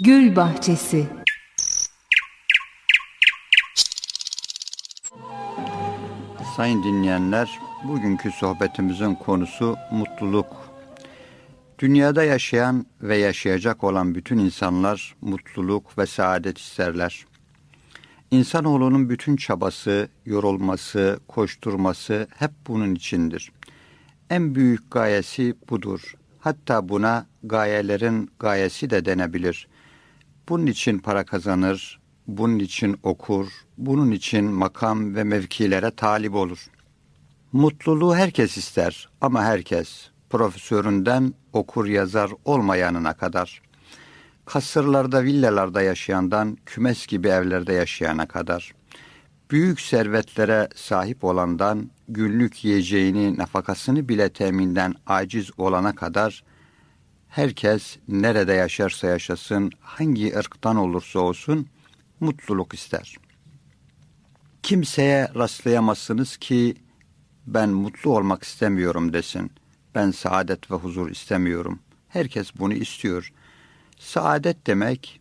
Gül bahçesi. Sayın dinleyenler, bugünkü sohbetimizin konusu mutluluk. Dünyada yaşayan ve yaşayacak olan bütün insanlar mutluluk ve saadet isterler. İnsanoğlunun bütün çabası, yorulması, koşturması hep bunun içindir. En büyük gayesi budur. Hatta buna gayelerin gayesi de denebilir. Bunun için para kazanır, bunun için okur, bunun için makam ve mevkilere talip olur. Mutluluğu herkes ister ama herkes, profesöründen okur yazar olmayanına kadar. Kasırlarda, villalarda yaşayandan kümes gibi evlerde yaşayana kadar. Büyük servetlere sahip olandan günlük yiyeceğini, nafakasını bile teminden aciz olana kadar herkes nerede yaşarsa yaşasın, hangi ırktan olursa olsun mutluluk ister. Kimseye rastlayamazsınız ki ben mutlu olmak istemiyorum desin. Ben saadet ve huzur istemiyorum. Herkes bunu istiyor. Saadet demek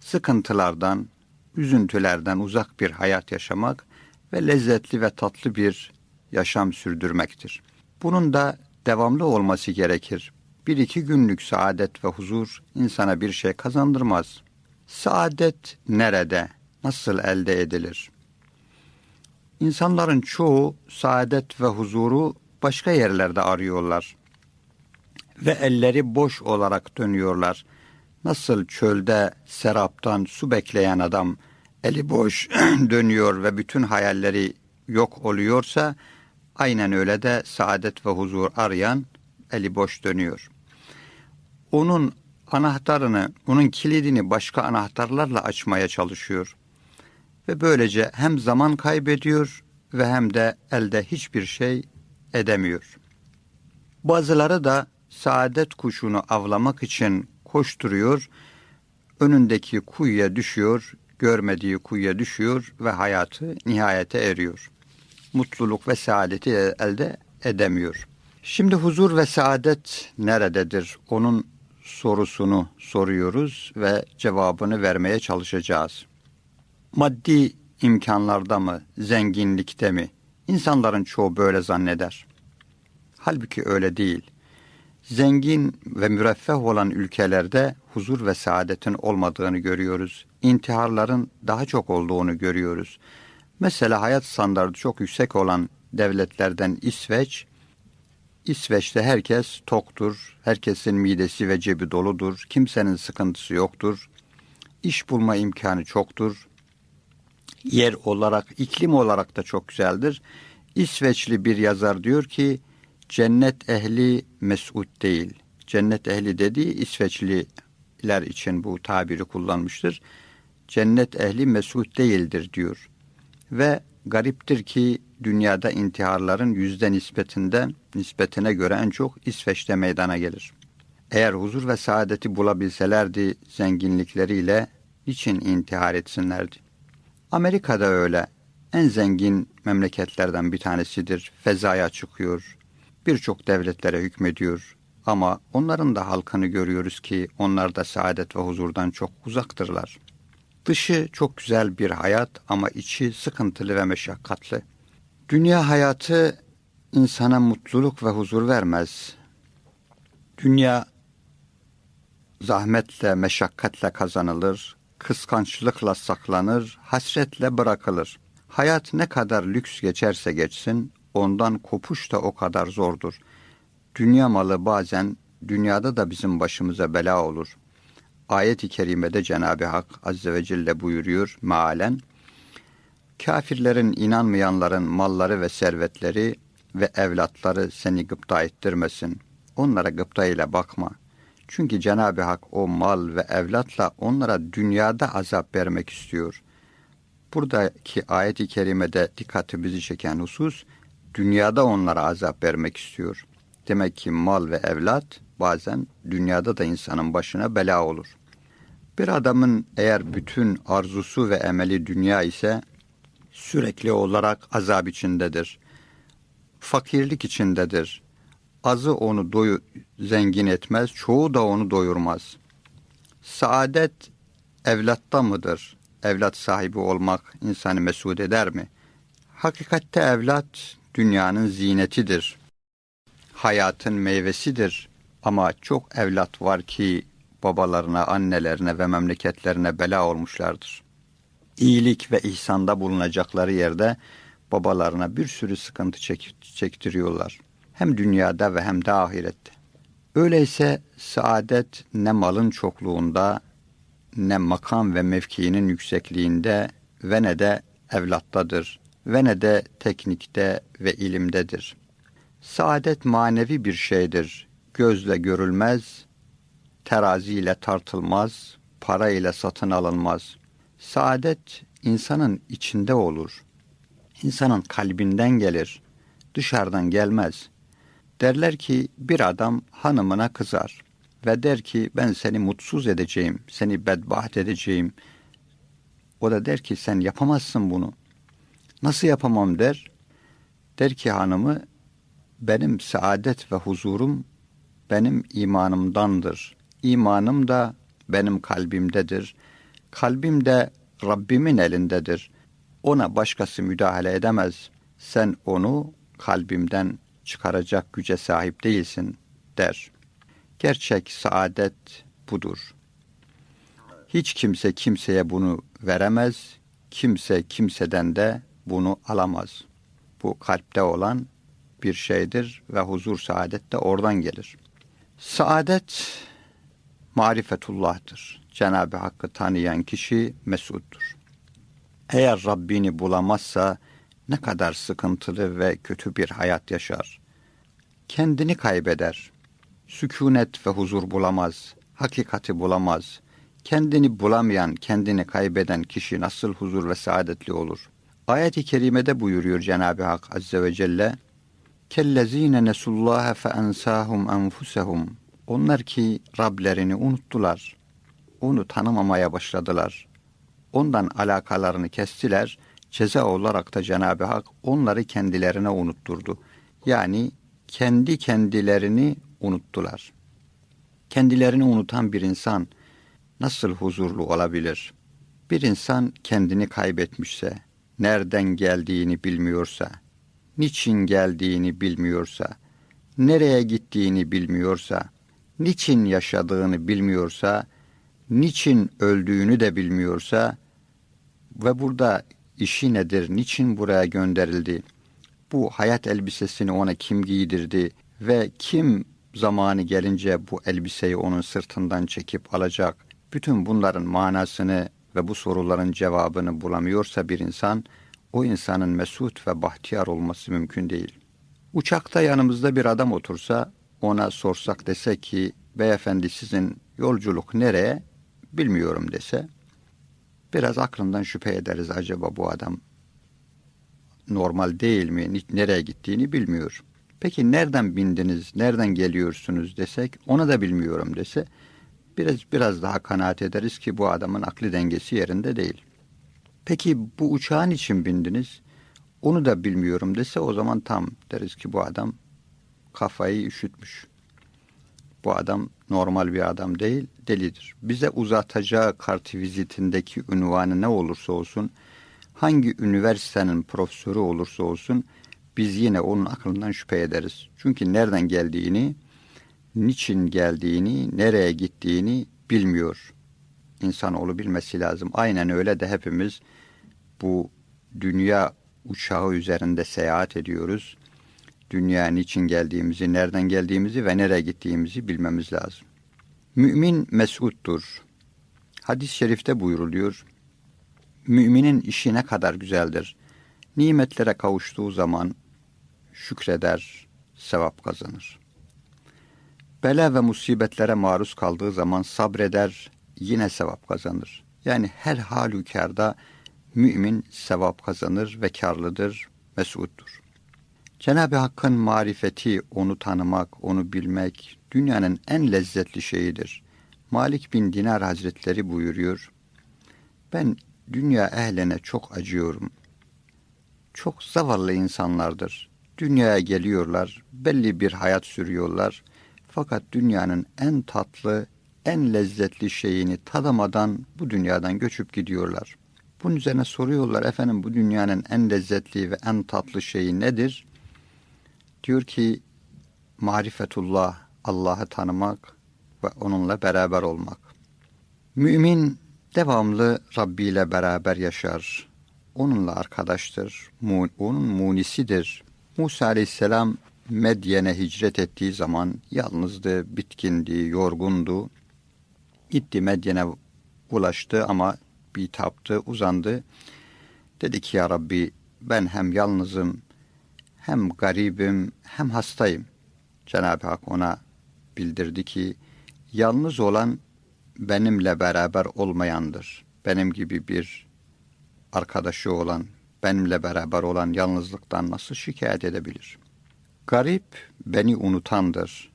sıkıntılardan, üzüntülerden uzak bir hayat yaşamak ve lezzetli ve tatlı bir yaşam sürdürmektir. Bunun da devamlı olması gerekir. Bir iki günlük saadet ve huzur insana bir şey kazandırmaz. Saadet nerede, nasıl elde edilir? İnsanların çoğu saadet ve huzuru başka yerlerde arıyorlar. Ve elleri boş olarak dönüyorlar. Nasıl çölde seraptan su bekleyen adam eli boş dönüyor ve bütün hayalleri yok oluyorsa aynen öyle de saadet ve huzur arayan eli boş dönüyor. Onun anahtarını, onun kilidini başka anahtarlarla açmaya çalışıyor. Ve böylece hem zaman kaybediyor ve hem de elde hiçbir şey edemiyor. Bazıları da saadet kuşunu avlamak için koşturuyor, önündeki kuyuya düşüyor, görmediği kuyuya düşüyor ve hayatı nihayete eriyor. Mutluluk ve saadeti elde edemiyor. Şimdi huzur ve saadet nerededir? Onun sorusunu soruyoruz ve cevabını vermeye çalışacağız. Maddi imkanlarda mı, zenginlikte mi? İnsanların çoğu böyle zanneder. Halbuki öyle değil. Zengin ve müreffeh olan ülkelerde huzur ve saadetin olmadığını görüyoruz. İntiharların daha çok olduğunu görüyoruz. Mesela hayat standartı çok yüksek olan devletlerden İsveç, İsveç'te herkes toktur, herkesin midesi ve cebi doludur, kimsenin sıkıntısı yoktur, iş bulma imkanı çoktur, yer olarak, iklim olarak da çok güzeldir. İsveçli bir yazar diyor ki, cennet ehli mesut değil. Cennet ehli dediği İsveçliler için bu tabiri kullanmıştır. Cennet ehli mesut değildir diyor. Ve gariptir ki dünyada intiharların yüzde nispetinden nispetine göre en çok İsveç'te meydana gelir. Eğer huzur ve saadeti bulabilselerdi zenginlikleriyle niçin intihar etsinlerdi? Amerika'da öyle. En zengin memleketlerden bir tanesidir. Fezaya çıkıyor. Birçok devletlere hükmediyor. Ama onların da halkını görüyoruz ki onlar da saadet ve huzurdan çok uzaktırlar. Dışı çok güzel bir hayat ama içi sıkıntılı ve meşakkatli. Dünya hayatı insana mutluluk ve huzur vermez. Dünya zahmetle, meşakkatle kazanılır, kıskançlıkla saklanır, hasretle bırakılır. Hayat ne kadar lüks geçerse geçsin, ondan kopuş da o kadar zordur. Dünya malı bazen dünyada da bizim başımıza bela olur. Ayet-i kerimede Cenab-ı Hak Azze ve Celle buyuruyor mealen, Kafirlerin, inanmayanların malları ve servetleri ve evlatları seni gıpta ettirmesin. Onlara gıpta ile bakma. Çünkü Cenab-ı Hak o mal ve evlatla onlara dünyada azap vermek istiyor. Buradaki ayet-i kerimede dikkatimizi çeken husus, dünyada onlara azap vermek istiyor. Demek ki mal ve evlat bazen dünyada da insanın başına bela olur. Bir adamın eğer bütün arzusu ve emeli dünya ise sürekli olarak azap içindedir. Fakirlik içindedir. Azı onu doyu, zengin etmez, çoğu da onu doyurmaz. Saadet evlatta mıdır? Evlat sahibi olmak insanı mesut eder mi? Hakikatte evlat dünyanın zinetidir. Hayatın meyvesidir. Ama çok evlat var ki babalarına, annelerine ve memleketlerine bela olmuşlardır. İyilik ve ihsanda bulunacakları yerde babalarına bir sürü sıkıntı çek çektiriyorlar. Hem dünyada ve hem de ahirette. Öyleyse saadet ne malın çokluğunda, ne makam ve mevkiinin yüksekliğinde ve ne de evlattadır ve ne de teknikte ve ilimdedir. Saadet manevi bir şeydir. Gözle görülmez, teraziyle tartılmaz, para ile satın alınmaz. Saadet insanın içinde olur. İnsanın kalbinden gelir, dışarıdan gelmez. Derler ki bir adam hanımına kızar ve der ki ben seni mutsuz edeceğim, seni bedbaht edeceğim. O da der ki sen yapamazsın bunu. Nasıl yapamam der. Der ki hanımı benim saadet ve huzurum benim imanımdandır. İmanım da benim kalbimdedir. Kalbim de Rabbimin elindedir. Ona başkası müdahale edemez. Sen onu kalbimden çıkaracak güce sahip değilsin der. Gerçek saadet budur. Hiç kimse kimseye bunu veremez. Kimse kimseden de bunu alamaz. Bu kalpte olan bir şeydir ve huzur saadet de oradan gelir. Saadet marifetullah'tır. Cenab-ı Hakk'ı tanıyan kişi mesuttur. Eğer Rabbini bulamazsa ne kadar sıkıntılı ve kötü bir hayat yaşar. Kendini kaybeder. Sükunet ve huzur bulamaz. Hakikati bulamaz. Kendini bulamayan, kendini kaybeden kişi nasıl huzur ve saadetli olur? Ayet-i kerimede buyuruyor Cenab-ı Hak Azze ve Celle, Kellezine nesullaha fe ensahum enfusehum. Onlar ki Rablerini unuttular. Onu tanımamaya başladılar. Ondan alakalarını kestiler. Ceza olarak da Cenab-ı Hak onları kendilerine unutturdu. Yani kendi kendilerini unuttular. Kendilerini unutan bir insan nasıl huzurlu olabilir? Bir insan kendini kaybetmişse, nereden geldiğini bilmiyorsa, niçin geldiğini bilmiyorsa, nereye gittiğini bilmiyorsa, niçin yaşadığını bilmiyorsa, niçin öldüğünü de bilmiyorsa ve burada işi nedir, niçin buraya gönderildi, bu hayat elbisesini ona kim giydirdi ve kim zamanı gelince bu elbiseyi onun sırtından çekip alacak, bütün bunların manasını ve bu soruların cevabını bulamıyorsa bir insan, o insanın mesut ve bahtiyar olması mümkün değil. Uçakta yanımızda bir adam otursa, ona sorsak dese ki, beyefendi sizin yolculuk nereye, bilmiyorum dese, biraz aklından şüphe ederiz acaba bu adam normal değil mi, nereye gittiğini bilmiyor. Peki nereden bindiniz, nereden geliyorsunuz desek, ona da bilmiyorum dese, biraz biraz daha kanaat ederiz ki bu adamın akli dengesi yerinde değil. Peki bu uçağın için bindiniz, onu da bilmiyorum dese o zaman tam deriz ki bu adam kafayı üşütmüş. Bu adam normal bir adam değil, delidir. Bize uzatacağı kartı vizitindeki ünvanı ne olursa olsun, hangi üniversitenin profesörü olursa olsun, biz yine onun aklından şüphe ederiz. Çünkü nereden geldiğini, niçin geldiğini, nereye gittiğini bilmiyor. İnsanoğlu bilmesi lazım. Aynen öyle de hepimiz bu dünya uçağı üzerinde seyahat ediyoruz. Dünya niçin geldiğimizi, nereden geldiğimizi ve nereye gittiğimizi bilmemiz lazım. Mümin mesuttur. Hadis-i şerifte buyuruluyor. Müminin işi ne kadar güzeldir. Nimetlere kavuştuğu zaman şükreder, sevap kazanır. Bela ve musibetlere maruz kaldığı zaman sabreder, yine sevap kazanır. Yani her halükarda mümin sevap kazanır ve karlıdır, mesuttur. Cenab-ı Hakk'ın marifeti, onu tanımak, onu bilmek dünyanın en lezzetli şeyidir. Malik bin Dinar Hazretleri buyuruyor. Ben dünya ehline çok acıyorum. Çok zavallı insanlardır. Dünyaya geliyorlar, belli bir hayat sürüyorlar. Fakat dünyanın en tatlı, en lezzetli şeyini tadamadan bu dünyadan göçüp gidiyorlar. Bunun üzerine soruyorlar efendim bu dünyanın en lezzetli ve en tatlı şeyi nedir? Diyor ki marifetullah, Allah'ı tanımak ve onunla beraber olmak. Mümin devamlı Rabbi ile beraber yaşar. Onunla arkadaştır. Onun munisidir. Musa aleyhisselam Medyen'e hicret ettiği zaman yalnızdı, bitkindi, yorgundu. Gitti Medyen'e ulaştı ama bir taptı, uzandı. Dedi ki ya Rabbi ben hem yalnızım, hem garibim, hem hastayım. Cenab-ı Hak ona bildirdi ki yalnız olan benimle beraber olmayandır. Benim gibi bir arkadaşı olan, benimle beraber olan yalnızlıktan nasıl şikayet edebilir? Garip beni unutandır.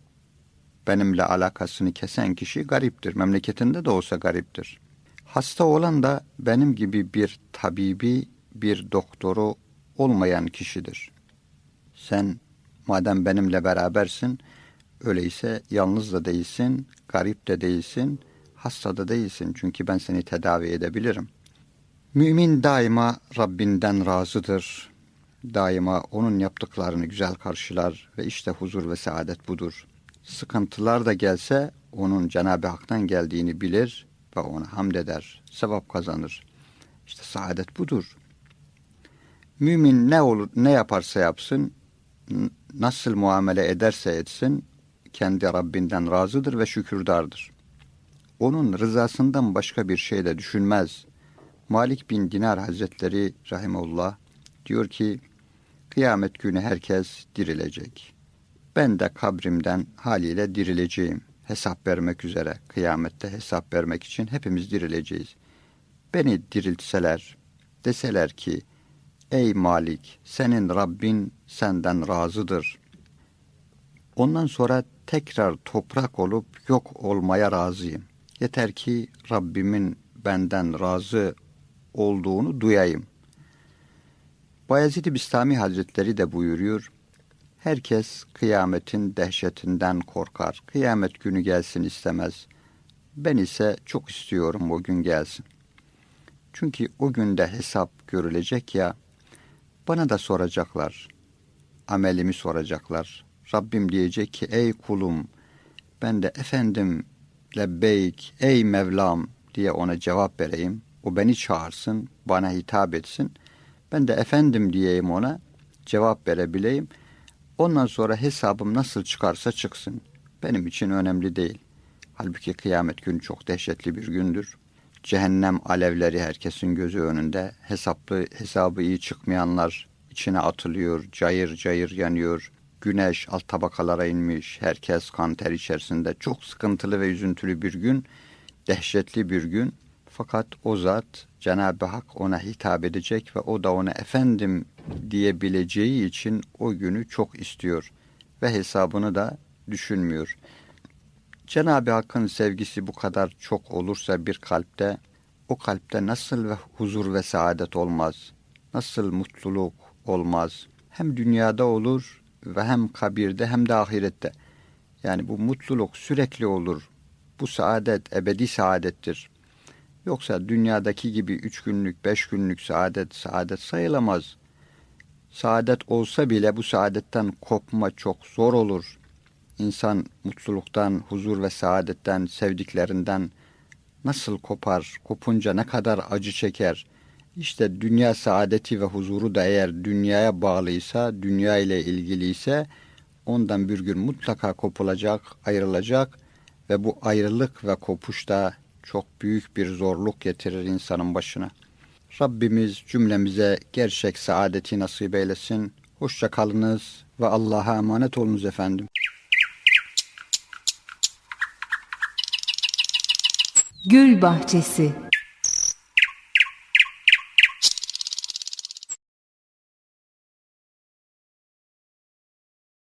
Benimle alakasını kesen kişi gariptir. Memleketinde de olsa gariptir. Hasta olan da benim gibi bir tabibi, bir doktoru olmayan kişidir. Sen madem benimle berabersin, öyleyse yalnız da değilsin, garip de değilsin, hasta da değilsin. Çünkü ben seni tedavi edebilirim. Mümin daima Rabbinden razıdır. Daima onun yaptıklarını güzel karşılar ve işte huzur ve saadet budur. Sıkıntılar da gelse onun Cenab-ı Hak'tan geldiğini bilir ve ona hamd eder, sevap kazanır. İşte saadet budur. Mümin ne olur ne yaparsa yapsın, nasıl muamele ederse etsin kendi Rabbinden razıdır ve şükürdardır. Onun rızasından başka bir şey de düşünmez. Malik bin Dinar Hazretleri Rahimullah diyor ki kıyamet günü herkes dirilecek. Ben de kabrimden haliyle dirileceğim. Hesap vermek üzere kıyamette hesap vermek için hepimiz dirileceğiz. Beni diriltseler deseler ki ey Malik senin Rabbin senden razıdır. Ondan sonra tekrar toprak olup yok olmaya razıyım. Yeter ki Rabbimin benden razı olduğunu duyayım. Bayezid-i Bistami Hazretleri de buyuruyor. Herkes kıyametin dehşetinden korkar. Kıyamet günü gelsin istemez. Ben ise çok istiyorum o gün gelsin. Çünkü o günde hesap görülecek ya, bana da soracaklar. Amelimi soracaklar. Rabbim diyecek ki ey kulum ben de efendim lebbeyk ey Mevlam diye ona cevap vereyim. O beni çağırsın, bana hitap etsin. Ben de efendim diyeyim ona, cevap verebileyim. Ondan sonra hesabım nasıl çıkarsa çıksın. Benim için önemli değil. Halbuki kıyamet günü çok dehşetli bir gündür. Cehennem alevleri herkesin gözü önünde. Hesaplı, hesabı iyi çıkmayanlar içine atılıyor, cayır cayır yanıyor. Güneş alt tabakalara inmiş, herkes kan ter içerisinde. Çok sıkıntılı ve üzüntülü bir gün, dehşetli bir gün. Fakat o zat Cenab-ı Hak ona hitap edecek ve o da ona efendim diyebileceği için o günü çok istiyor ve hesabını da düşünmüyor. Cenab-ı Hakk'ın sevgisi bu kadar çok olursa bir kalpte o kalpte nasıl ve huzur ve saadet olmaz? Nasıl mutluluk olmaz? Hem dünyada olur ve hem kabirde hem de ahirette. Yani bu mutluluk sürekli olur. Bu saadet ebedi saadettir. Yoksa dünyadaki gibi üç günlük, beş günlük saadet, saadet sayılamaz. Saadet olsa bile bu saadetten kopma çok zor olur. İnsan mutluluktan, huzur ve saadetten, sevdiklerinden nasıl kopar, kopunca ne kadar acı çeker. İşte dünya saadeti ve huzuru da eğer dünyaya bağlıysa, dünya ile ilgiliyse ondan bir gün mutlaka kopulacak, ayrılacak ve bu ayrılık ve kopuş da çok büyük bir zorluk getirir insanın başına. Rabbimiz cümlemize gerçek saadeti nasip eylesin. Hoşça kalınız ve Allah'a emanet olunuz efendim. Gül Bahçesi